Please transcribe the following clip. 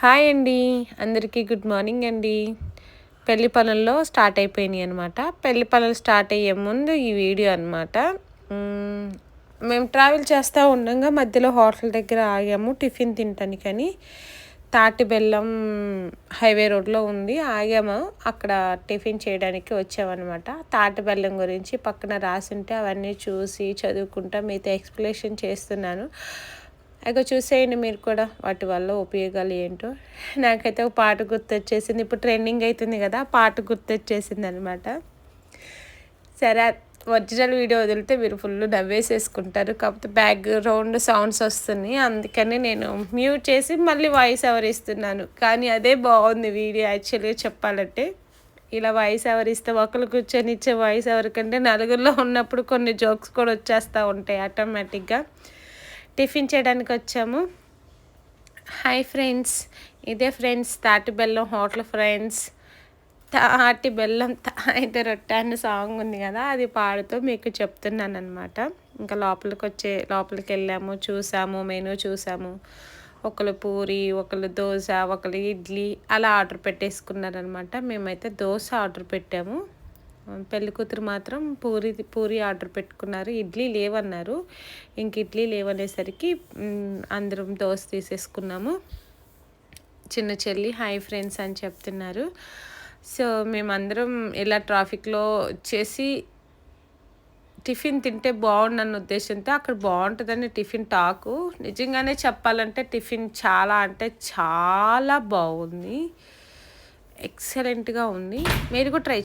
Hi అండి. అందరికీ good morning అండి. పెళ్ళి పనుల్లో స్టార్ట్ అయిపోయినాయి అనమాట పెళ్ళి పనులు స్టార్ట్ అయ్యే ముందు ఈ వీడియో అనమాట మేము ట్రావెల్ చేస్తూ ఉండగా మధ్యలో హోటల్ దగ్గర ఆగాము టిఫిన్ తినటానికని. తాటి బెల్లం హైవే రోడ్లో ఉంది. ఆగాము. అక్కడ టిఫిన్ చేయడానికి వచ్చామన్నమాట. తాటి బెల్లం గురించి పక్కన రాసింటే అవన్నీ చూసి చదువుకుంటా మీతో ఎక్స్ప్లెనేషన్ చేస్తున్నాను. అగో చూసేయండి మీరు కూడా వాటి వల్ల ఉపయోగాలు ఏంటో. నాకైతే ఒక పాట గుర్తొచ్చేసింది. ఇప్పుడు ట్రెండింగ్ అవుతుంది కదా పాట గుర్తొచ్చేసింది అనమాట సరే ఒరిజినల్ వీడియో వదిలితే మీరు ఫుల్ నవ్వేసేసుకుంటారు. కాకపోతే బ్యాక్గ్రౌండ్ సౌండ్స్ వస్తున్నాయి. అందుకని నేను మ్యూట్ చేసి మళ్ళీ వాయిస్ ఎవర్ ఇస్తున్నాను. కానీ అదే బాగుంది వీడియో యాక్చువల్గా చెప్పాలంటే. ఇలా వాయిస్ ఎవరు ఇస్తే ఒకరు కూర్చొని ఇచ్చే వాయిస్ ఎవరికంటే నలుగురిలో ఉన్నప్పుడు కొన్ని జోక్స్ కూడా వచ్చేస్తూ ఉంటాయి ఆటోమేటిక్గా టిఫిన్ చేయడానికి వచ్చాము. Hi friends. ఇదే ఫ్రెండ్స్ తాటి బెల్లం హోటల్ ఫ్రెండ్స్. తాటి బెల్లం అయితే రొట్టె అన్న సాంగ్ ఉంది కదా అది పాడుతూ మీకు చెప్తున్నాను అనమాట ఇంకా లోపలికి వచ్చే లోపలికి వెళ్ళాము చూసాము మెనూ చూసాము. ఒకరు పూరి ఒకళ్ళు దోశ ఒకరు ఇడ్లీ అలా ఆర్డర్ పెట్టేసుకున్నారనమాట మేమైతే దోశ ఆర్డర్ పెట్టాము. పెళ్ళి కూతురు మాత్రం పూరి పూరి ఆర్డర్ పెట్టుకున్నారు. ఇడ్లీ లేవన్నారు. ఇంక ఇడ్లీ లేవనేసరికి అందరం దోశ తీసేసుకున్నాము. చిన్న చెల్లి హాయ్ ఫ్రెండ్స్ అని చెప్తున్నారు. సో మేమందరం ఇలా ట్రాఫిక్లో వచ్చేసి టిఫిన్ తింటే బాగుండన్న ఉద్దేశంతో అక్కడ బాగుంటుందని టిఫిన్ టాకు. నిజంగానే చెప్పాలంటే టిఫిన్ చాలా అంటే చాలా బాగుంది. ఎక్సలెంట్గా ఉంది. మీరు కూడా ట్రై